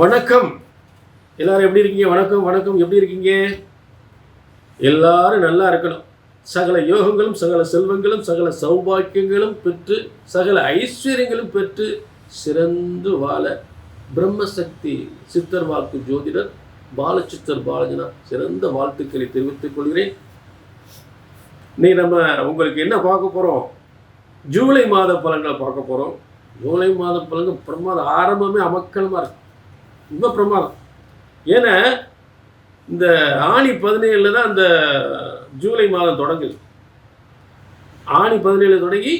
வணக்கம். எல்லாரும் எப்படி இருக்கீங்க? வணக்கம் வணக்கம். எப்படி இருக்கீங்க? எல்லாரும் நல்லா இருக்கணும். சகல யோகங்களும் சகல செல்வங்களும் சகல சௌபாக்கியங்களும் பெற்று சகல ஐஸ்வர்யங்களும் பெற்று சிறந்து வாழ பிரம்மசக்தி சித்தர் வாக்கு ஜோதிடர் பாலச்சித்தர் பாலஜனா சிறந்த வாழ்த்துக்களை தெரிவித்துக் கொள்கிறேன். நீ நம்ம உங்களுக்கு என்ன பார்க்க போகிறோம் ஜூலை மாத பலன்களை பார்க்க போகிறோம் ஜூலை மாத பலன்கள் பிரமாத ஆரம்பமே அமக்கலமாக இருக்கு. ரொம்ப பிரமாதம். ஏன்னா இந்த ஆணி பதினேழில் தான் அந்த ஜூலை மாதம் தொடங்குது. ஆணி பதினேழு தொடங்கி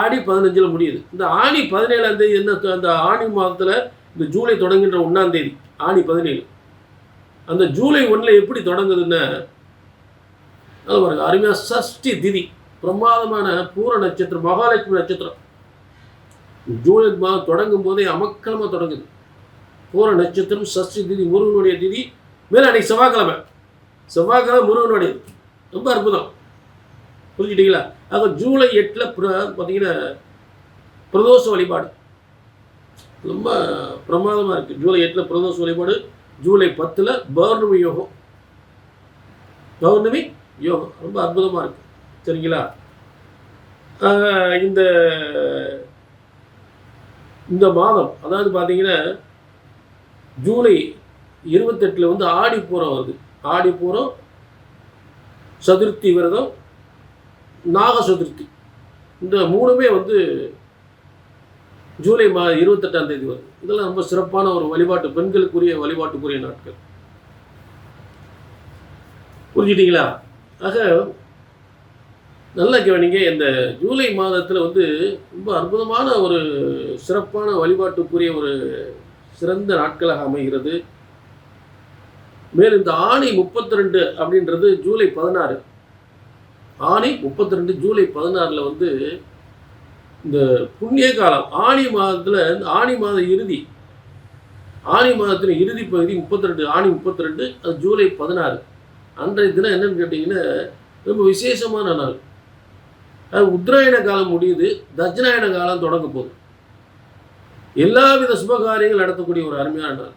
ஆடி பதினஞ்சில் முடியுது. இந்த ஆணி பதினேழாம் தேதி என்ன அந்த ஆணி மாதத்தில் இந்த ஜூலை தொடங்குகின்ற ஒன்றாம் தேதி ஆணி பதினேழு. அந்த ஜூலை ஒன்றில் எப்படி தொடங்குதுன்னு அது பாருங்க அருமையாக சஷ்டி திதி பிரமாதமான பூர நட்சத்திரம் மகாலட்சுமி நட்சத்திரம். ஜூலை மாதம் தொடங்கும் போதே அமக்கலமாக தொடங்குது. பூர நட்சத்திரம் சஷ்டி திதி முருகனுடைய திதி. மேலே அன்னைக்கு செவ்வாய்க்கிழமை. செவ்வாய்க்கிழமை முருகனுடைய ரொம்ப அற்புதம். புரிஞ்சுட்டிங்களா? ஆக ஜூலை எட்டில் பார்த்தீங்கன்னா பிரதோஷ வழிபாடு. ரொம்ப பிரமாதமாக இருக்குது ஜூலை எட்டில் பிரதோஷ வழிபாடு. ஜூலை பத்தில் பௌர்ணமி யோகம். பௌர்ணமி யோகம். ரொம்ப அற்புதமாக இருக்குது சரிங்களா? இந்த இந்த மாதம் அதாவது பார்த்தீங்கன்னா ஜூலை இருபத்தெட்டில் வந்து ஆடிப்பூரம் வருது. ஆடிப்பூரம் சதுர்த்தி விரதம் நாக சதுர்த்தி. இந்த மூணுமே வந்து ஜூலை மா இருபத்தெட்டாம் தேதி வருது. இதெல்லாம் ரொம்ப சிறப்பான ஒரு வழிபாட்டு பெண்களுக்குரிய வழிபாட்டுக்குரிய நாட்கள். புரிஞ்சிட்டிங்களா? ஆக நல்லா கவனிங்க இந்த ஜூலை மாதத்தில் வந்து ரொம்ப அற்புதமான ஒரு சிறப்பான வழிபாட்டுக்குரிய ஒரு சிறந்த நாட்களாக அமைகிறது. மேலும் இந்த ஆணி முப்பத்தி ரெண்டு அப்படின்றது ஜூலை பதினாறு. ஆணி முப்பத்தி ரெண்டு ஜூலை பதினாறில் வந்து இந்த புண்ணிய காலம் ஆணி மாதத்தில் இந்த ஆணி மாத இறுதி. ஆணி மாதத்தின் இறுதி பகுதி முப்பத்தி ரெண்டு ஆணி முப்பத்தி ரெண்டு அது ஜூலை பதினாறு. அன்றைய தினம் என்னன்னு கேட்டிங்கன்னா ரொம்ப விசேஷமான நாள். அது உத்தராயண காலம் முடியுது தட்சிணாயன காலம் தொடங்க போகுது. எல்லாவித சுபகாரியங்கள் நடத்தக்கூடிய ஒரு அருமையான நாள்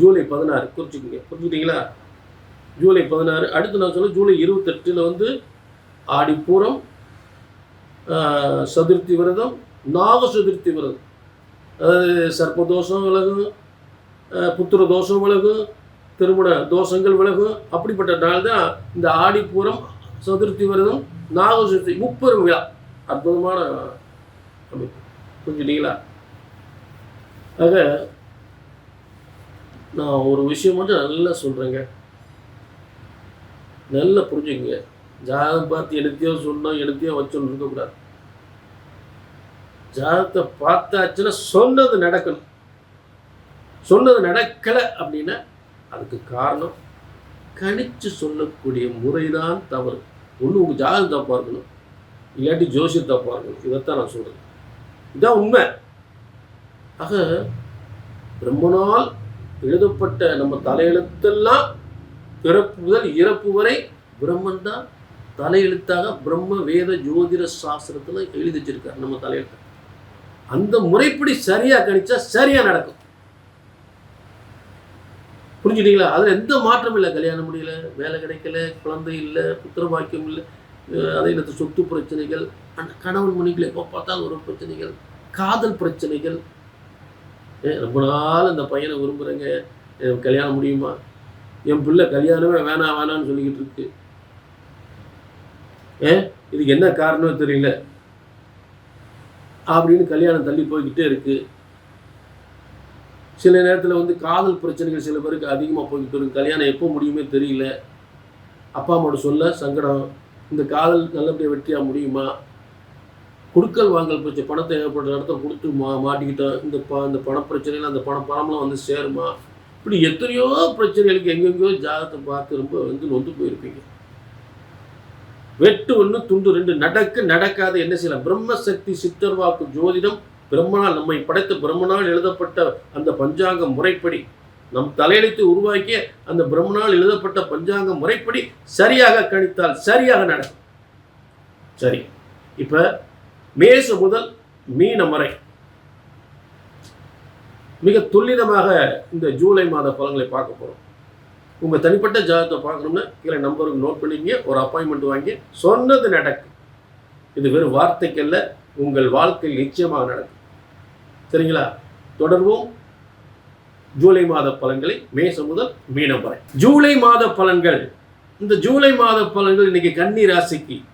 ஜூலை பதினாறு குறிச்சுக்கோங்க புரிஞ்சுக்கிட்டீங்களா? ஜூலை பதினாறு அடுத்து நான் சொல்ல ஜூலை இருபத்தெட்டில் வந்து ஆடிப்பூரம் சதுர்த்தி விரதம் நாக சதுர்த்தி விரதம். அதாவது சர்ப்பதோஷம் விலகும் புத்திர தோஷம் விலகும் திருமண தோஷங்கள் விலகும். அப்படிப்பட்ட நாள் தான் இந்த ஆடிப்பூரம் சதுர்த்தி விரதம் நாக சதுர்த்தி முப்பெரும் விழா. அற்புதமான அமைப்பு. புரிஞ்சுட்டீங்களா ஆக நான் ஒரு விஷயம் மட்டும் நல்லா சொல்கிறேங்க நல்லா புரிஞ்சுக்கங்க. ஜாதகம் பார்த்து எடுத்தையோ சொன்னோம் எடுத்தையோ வச்சோன்னு இருக்கக்கூடாது. ஜாதகத்தை பார்த்தாச்சுன்னா சொன்னது நடக்கணும். சொன்னது நடக்கலை அப்படின்னா அதுக்கு காரணம் கணிச்சு சொல்லக்கூடிய முறைதான் தவறு. ஒன்று உங்கள் ஜாதகம் தப்பாக இருக்கணும் இல்லாட்டி ஜோசியம் தப்பாக இருக்கணும் இதைத்தான் நான் சொல்கிறேன் இதான் உண்மை. ஆக ரொம்ப நாள் எழுதப்பட்ட நம்ம தலையெழுத்தெல்லாம் பிறப்பு முதல் இறப்பு வரை பிரம்மன் தான் தலையெழுத்தாக பிரம்ம வேத ஜோதிட சாஸ்திரத்தில் எழுதி வச்சிருக்காரு நம்ம தலையெழுத்து. அந்த முறைப்படி சரியாக கணிச்சா சரியாக நடக்கும். புரிஞ்சுட்டீங்களா? அதில் எந்த மாற்றமும் இல்லை. கல்யாணம் முடியல வேலை கிடைக்கல குழந்தை இல்லை புத்திர பாக்கியம் இல்லை. அதே நேரத்தில் சொத்து பிரச்சனைகள் அந்த கணவன் மணிகள் எப்போ பார்த்தாலும் ஒரு பிரச்சனைகள் காதல் பிரச்சனைகள். ரொம்ப நாள் அந்த பையனை விரும்புகிறேங்க எனக்கு கல்யாணம் முடியுமா? என் பிள்ளை கல்யாணமே வேணாம் வேணாம்னு சொல்லிக்கிட்டு இருக்கு. ஏ இதுக்கு என்ன காரணம் தெரியல. அப்படின்னு கல்யாணம் தள்ளி போய்கிட்டே இருக்கு. சில நேரத்தில் வந்து காதல் பிரச்சனைகள் சில பேருக்கு அதிகமாக போய்கிட்டு இருக்கு கல்யாணம் எப்போ முடியுமே தெரியல. அப்பா அம்மாவோட சொல்ல சங்கடம். இந்த காதல் நல்லபடியாக வெற்றியாக முடியுமா? கொடுக்கல் வாங்கல் பிரச்சனை பணத்தை ஏற்பட்ட இடத்துல கொடுத்து மா மாட்டிக்கிட்டோம் இந்த ப இந்த பணப்பிரச்சனையில் அந்த பணம் பணம்லாம் வந்து சேருமா? இப்படி எத்தனையோ பிரச்சனைகளுக்கு எங்கெங்கேயோ ஜாதகத்தை பார்த்து ரொம்ப வந்து நொந்து போயிருப்பீங்க. வெட்டு ஒன்று துண்டு ரெண்டு நடக்க நடக்காத என்ன செய்யலாம்? பிரம்மசக்தி சித்தர் வாக்கு ஜோதிடம் பிரம்மனால் நம்மை படைத்த பிரம்மனால் எழுதப்பட்ட அந்த பஞ்சாங்க முறைப்படி நம் தலையெழுத்து உருவாக்கிய அந்த பிரம்மனால் எழுதப்பட்ட பஞ்சாங்க முறைப்படி சரியாக கணித்தால் சரியாக நடக்கும். சரி இப்போ மேச முதல் மீனம் வரை. மிக துல்லிதமாக இந்த ஜூலை மாத பலன்களை பார்க்க போகிறோம் உங்கள் தனிப்பட்ட ஜாதகத்தை பார்க்கணும்னா கீழே நம்பருக்கு நோட் பண்ணிங்க ஒரு அப்பாயின்மெண்ட் வாங்கி சொன்னது நடக்கும். இது வெறும் வார்த்தைக்கல்ல உங்கள் வாழ்க்கையில் நிச்சயமாக நடக்கும். சரிங்களா? தொடர்வோம். ஜூலை மாத பலன்களை மேசம் முதல் மீனம் வரை. ஜூலை மாத பலன்கள். இந்த ஜூலை மாத பலன்கள் இன்னைக்கு கன்னி ராசிக்கு.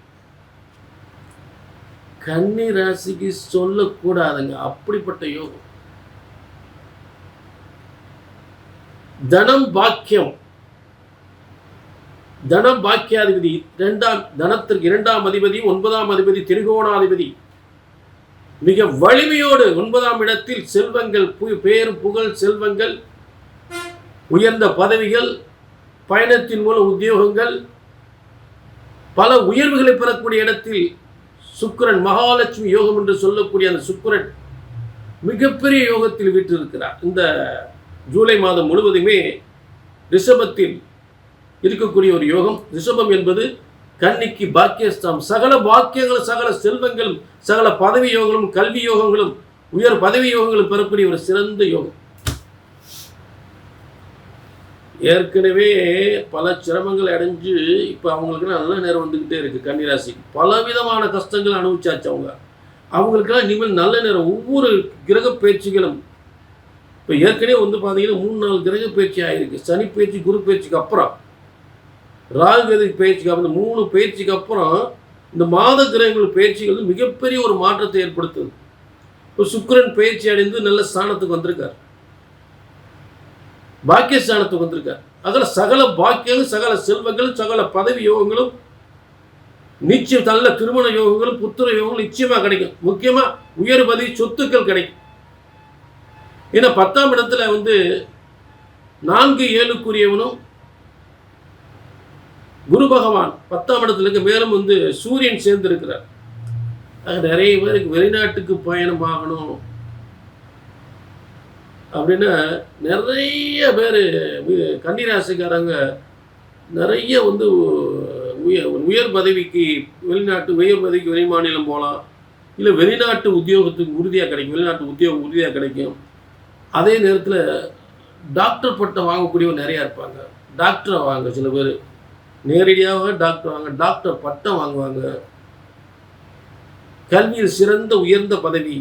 கன்னி ராசிக்கு சொல்லக்கூடாதுங்க. அப்படிப்பட்ட யோகம். தனம் பாக்கியம். தனம் பாக்கியாதிபதி. இரண்டாம் தனத்திற்கு இரண்டாம் அதிபதி ஒன்பதாம் அதிபதி திரிகோணாதிபதி. மிக வலிமையோடு ஒன்பதாம் இடத்தில் செல்வங்கள் பு- புகழ் செல்வங்கள் உயர்ந்த பதவிகள் பயணத்தின் மூலம் உத்தியோகங்கள் பல உயர்வுகளை பெறக்கூடிய இடத்தில் சுக்கரன் மகாலட்சுமி யோகம் என்று சொல்லக்கூடிய அந்த சுக்கரன் மிகப்பெரிய யோகத்தில் வீற்றிருக்கிறார். இந்த ஜூலை மாதம் முழுவதுமே ரிஷபத்தில் இருக்கக்கூடிய ஒரு யோகம். ரிஷபம் என்பது கன்னிக்கு பாக்கியஸ்தாம் சகல பாக்கியங்களும் சகல செல்வங்களும் சகல பதவி யோகங்களும் கல்வி யோகங்களும் உயர் பதவி யோகங்களும் பெறக்கூடிய ஒரு சிறந்த யோகம். ஏற்கனவே பல சிரமங்கள் அடைஞ்சு இப்போ அவங்களுக்கு நல்ல நேரம் வந்துக்கிட்டே இருக்கு கன்னிராசி. பலவிதமான கஷ்டங்கள் அனுபவிச்சாச்சு அவங்க. அவங்களுக்கெல்லாம் இனிமேல் நல்ல நேரம் ஒவ்வொரு கிரக பயிற்சிகளும் இப்போ ஏற்கனவே வந்து பார்த்தீங்கன்னா மூணு நாலு கிரக பயிற்சி ஆகிருக்கு சனி பயிற்சி குரு பயிற்சிக்கு அப்புறம் ராகுகதிக்கு பயிற்சிக்கு அப்புறம் இந்த மூணு பயிற்சிக்கு அப்புறம் இந்த மாத கிரகங்கள் பயிற்சிகள் வந்து மிகப்பெரிய ஒரு மாற்றத்தை ஏற்படுத்துது. இப்போ சுக்கரன் பயிற்சி அடைந்து நல்ல ஸ்தானத்துக்கு வந்திருக்கார். பாக்கியஸ்தானத்துக்கு வந்திருக்கார். அதில் சகல பாக்கியங்களும் சகல செல்வங்களும் சகல பதவி யோகங்களும் நிச்சயம் நல்ல திருமண யோகங்களும் புத்திர யோகங்களும் நிச்சயமாக கிடைக்கும். முக்கியமாக உயர் பதவி சொத்துக்கள் கிடைக்கும். ஏன்னா பத்தாம் இடத்துல வந்து நான்கு ஏழுக்குரியவனும் குரு பகவான் பத்தாம் இடத்துல இருக்க மேலும் வந்து சூரியன் சேர்ந்திருக்கிறார். ஆக நிறைய பேருக்கு வெளிநாட்டுக்கு பயணம் ஆகணும். அப்படின்னா நிறைய பேர் கன்னிராசிக்காரங்க நிறைய வந்து உயர் உயர் பதவிக்கு வெளிநாட்டு உயர் பதவிக்கு வெளி மாநிலம் போகலாம். இல்லை வெளிநாட்டு உத்தியோகத்துக்கு உறுதியாக கிடைக்கும் வெளிநாட்டு உத்தியோகம் உறுதியாக கிடைக்கும். அதே நேரத்தில் டாக்டர் பட்டம் வாங்கக்கூடியவங்க நிறையா இருப்பாங்க. டாக்டரை வாங்க சில பேர். நேரடியாக டாக்டர் வாங்க டாக்டர் பட்டம் வாங்குவாங்க. கல்வியில் சிறந்த உயர்ந்த பதவி.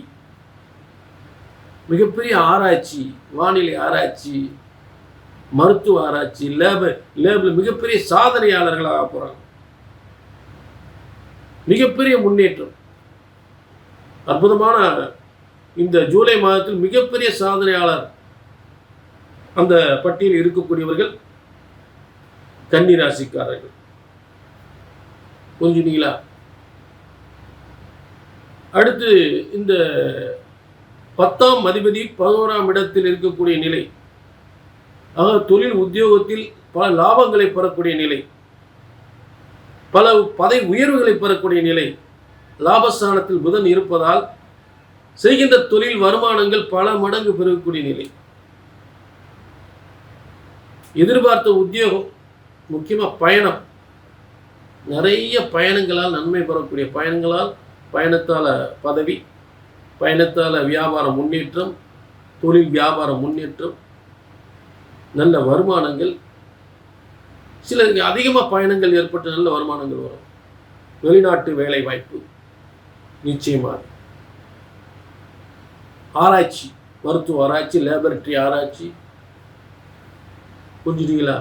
மிகப்பெரிய ஆராய்ச்சி வானிலை ஆராய்ச்சி மருத்துவ ஆராய்ச்சி லேப லேபில் மிகப்பெரிய சாதனையாளர்களாக போகிறாங்க மிகப்பெரிய முன்னேற்றம். அற்புதமான இந்த ஜூலை மாதத்தில் மிகப்பெரிய சாதனையாளர் அந்த பட்டியலில் இருக்கக்கூடியவர்கள் கன்னி ராசிக்காரர்கள் புரிஞ்சுட்டீங்களா அடுத்து இந்த பத்தாம் அதிபதி பதினோராம் இடத்தில் இருக்கக்கூடிய நிலை. ஆக தொழில் உத்தியோகத்தில் பல லாபங்களை பெறக்கூடிய நிலை. பல பதவி உயர்வுகளை பெறக்கூடிய நிலை. லாபஸ்தானத்தில் புதன் இருப்பதால் செய்கின்ற தொழில் வருமானங்கள் பல மடங்கு பெறக்கூடிய நிலை. எதிர்பார்த்த உத்தியோகம் முக்கியமாக பயணம். நிறைய பயணங்களால் நன்மை பெறக்கூடிய பயணங்களால் பயணத்தால் பதவி பயணத்தால் வியாபார முன்னேற்றம் தொழில் வியாபார முன்னேற்றம் நல்ல வருமானங்கள். சிலருக்கு அதிகமாக பயணங்கள் ஏற்பட்டு நல்ல வருமானங்கள் வரும். வெளிநாட்டு வேலை வாய்ப்பு நிச்சயமாக ஆராய்ச்சி மருத்துவ ஆராய்ச்சி லேபரட்டரி ஆராய்ச்சி. புரிஞ்சுட்டீங்களா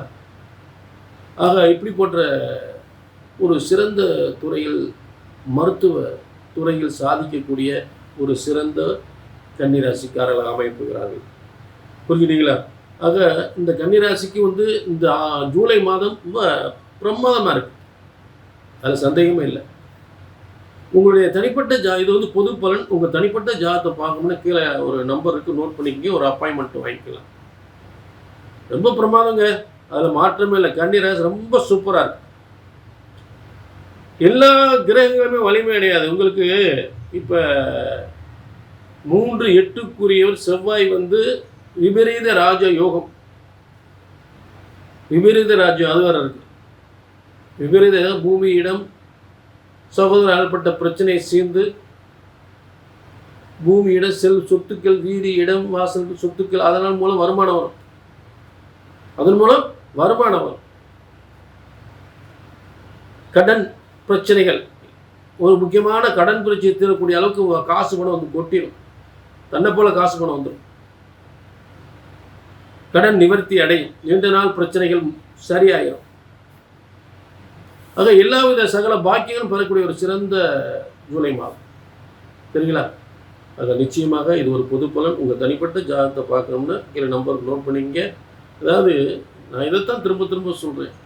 ஆக இப்படி போன்ற ஒரு சிறந்த துறையில் மருத்துவ துறையில் சாதிக்கக்கூடிய ஒரு சிறந்த கன்னிராசிக்காரர்கள் அமைப்புகிறார்கள் புரிஞ்சுட்டீங்களா ஆக இந்த கன்னிராசிக்கு வந்து இந்த ஜூலை மாதம் ரொம்ப பிரமாதமாக இருக்குது அதில் சந்தேகமே இல்லை. உங்களுடைய தனிப்பட்ட ஜா இது வந்து பொது பலன். உங்கள் தனிப்பட்ட ஜாதத்தை பார்க்கணும்னா கீழே ஒரு நம்பருக்கு நோட் பண்ணிக்கிங்க. ஒரு அப்பாயின்மெண்ட் வாங்கிக்கலாம். ரொம்ப பிரமாதங்க. அதில் மாற்றமே இல்லை. கன்னிராசி ரொம்ப சூப்பராக இருக்கு. எல்லா கிரகங்களுமே வலிமை அடையாது. உங்களுக்கு இப்போ மூன்று எட்டுக்குரியவர் செவ்வாய் வந்து விபரீத ராஜ யோகம். விபரீத ராஜ்யம் அது வேற இருக்கு. விபரீத பூமி இடம் ஆள்பட்ட பிரச்சனையை சேர்ந்து பூமி இடம் செல் சொத்துக்கள் வீதி இடம் வாசல் சொத்துக்கள் அதனால் மூலம் வருமானம் வரும். அதன் மூலம் வருமானம் வரும். கடன் பிரச்சனைகள் ஒரு முக்கியமான கடன் பிரச்சனை தீரக்கூடிய அளவுக்கு காசு பணம் வந்து கொட்டிடும் தன்னை போல காசு பணம் வந்துடும் கடன் நிவர்த்தி அடையும். நீண்ட நாள் பிரச்சனைகள் சரியாயிடும் ஆக எல்லாவித சகல பாக்கியங்களும் பெறக்கூடிய ஒரு சிறந்த ஜூலை மாதம். சரிங்களா? ஆக நிச்சயமாக இது ஒரு பொது பலன். உங்கள் தனிப்பட்ட ஜாதகத்தை பார்க்கணும்னா கீழே நம்பருக்கு நோட் பண்ணிங்க அதாவது நான் இதைத்தான் திரும்ப திரும்ப சொல்கிறேன்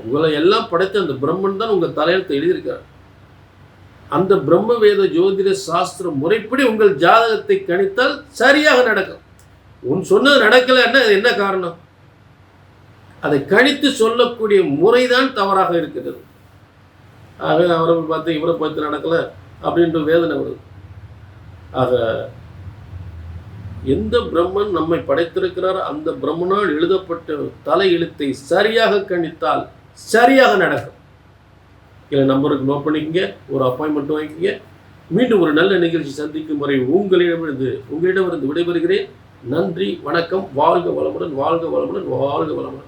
உங்களை எல்லாம் படைத்த அந்த பிரம்மன் தான் உங்கள் தலையெழுத்தை எழுதியிருக்கார் அந்த பிரம்ம வேத ஜோதிட சாஸ்திர முறைப்படி உங்கள் ஜாதகத்தை கணித்தால் சரியாக நடக்கும். உன் சொன்னது நடக்கலைன்னா அது என்ன காரணம்? அதை கணித்து சொல்லக்கூடிய முறைதான் தவறாக இருக்கிறது. ஆக அவரை பார்த்து இவரை பார்த்து நடக்கலை அப்படின்ற வேதனை வருது. ஆக எந்த பிரம்மன் நம்மை படைத்திருக்கிறாரோ அந்த பிரம்மனால் எழுதப்பட்ட தலை எழுத்தை சரியாக கணித்தால் சரியாக நடக்கும். இல்லை நம்பருக்கு நோட் பண்ணிக்கங்க ஒரு அப்பாயின்மெண்ட் வாங்கிக்கங்க. மீண்டும் ஒரு நல்ல நிகழ்ச்சி சந்திக்கும் வரை உங்களிடமிருந்து உங்களிடமிருந்து விடைபெறுகிறேன். நன்றி வணக்கம் வாழ்க வளமுடன் வாழ்க வளமுடன் வாழ்க வளமுடன்.